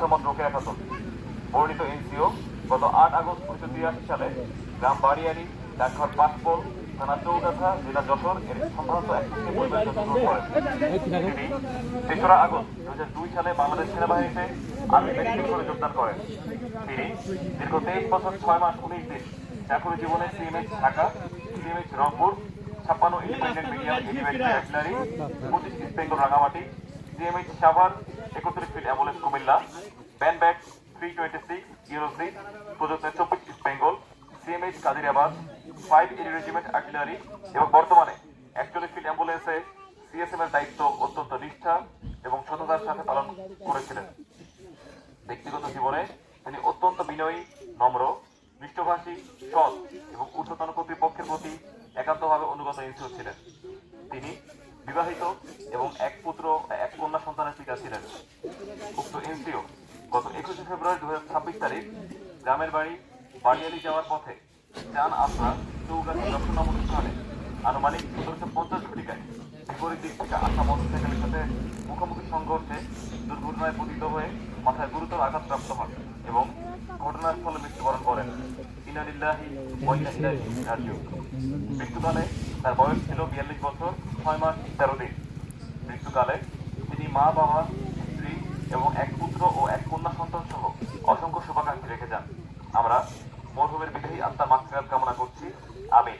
মুথামত রোকেয়া খাতুন বর্ণিত এনসিও গত আট আগস্ট উনিশশো তিরাশি সালে গ্রাম বাড়িয়ারি, ডাকঘর পাঁচপোল থানা চৌগাছা, জেলা যশোর এর সম্ভ্রান্ত একটি পরিবার জন্মগ্রহণ করেন। তিনি তেসরা আগস্ট দু হাজার দুই সালে বাংলাদেশ সেনাবাহিনীতে আর্মি মেডিকেল করে যোগদান করেন। তিনি দীর্ঘ তেইশ বছর ছয় মাস উনিশ দিন চাকরি জীবনে সিএমএইচ ঢাকা, সিএমএইচ রংপুর, ছাপ্পান্ন ইন্ডিপেন্ডেন্ট মিডিয়াম ইন্ডিপেন্ডেন্ট পঁচিশ East Bengal Rangamati, CMH Savar একত্রিশ ফিট অ্যাম্বুলেন্স কুমিল্লা ব্যান bag three twenty six euro six প্রযুক্ত চব্বিশ East Bengal CMH Kadirabad five AD regiment artillery এবং বর্তমানে একচল্লিশ ফিট অ্যাম্বুলেন্সে সিএসএম এর দায়িত্ব অত্যন্ত নিষ্ঠা এবং সততার সাথে পালন করেছিলেন। ব্যক্তিগত জীবনে তিনি অত্যন্ত বিনয়ী, নম্র মিষ্টভাষী সৎ এবং ঊর্ধ্বতন কর্তৃপক্ষের প্রতি একান্তভাবে অনুগত ইনসিও ছিলেন। তিনি বিবাহিত এবং এক পুত্র এক কন্যা সন্তানের পিতা ছিলেন। উক্ত এনসিও গত একুশে ফেব্রুয়ারি দু তারিখ গ্রামের বাড়ি বাড়িয়ালি যাওয়ার পথে চান আফরা চৌগাছি দর্শন স্থানে আনুমানিক সতেরোশো পঞ্চাশ ঘটিকায় বিপরীত দিক থেকে আসা মোটরসাইকেলের সাথে মুখোমুখি সংঘর্ষে দুর্ঘটনায় পতিত হয়ে মাথায় গুরুতর আঘাতপ্রাপ্ত হন এবং ঘটনার ফলে মৃত্যুবরণ করেন। ইনালিল্লাহি ইন্না ইলাইহি রাজিউন। মৃত্যুকালে তার বয়স ছিল বিয়াল্লিশ বছর, ছয় মাস তেরো দিন। মৃত্যুকালে তিনি মা, বাবা, স্ত্রী এবং এক পুত্র ও এক কন্যা সন্তান সহ অসংখ্য শুভাকাঙ্ক্ষী রেখে যান। আমরা মরহুমের বিদেহী আত্মার মাতৃরাত কামনা করছি। আমি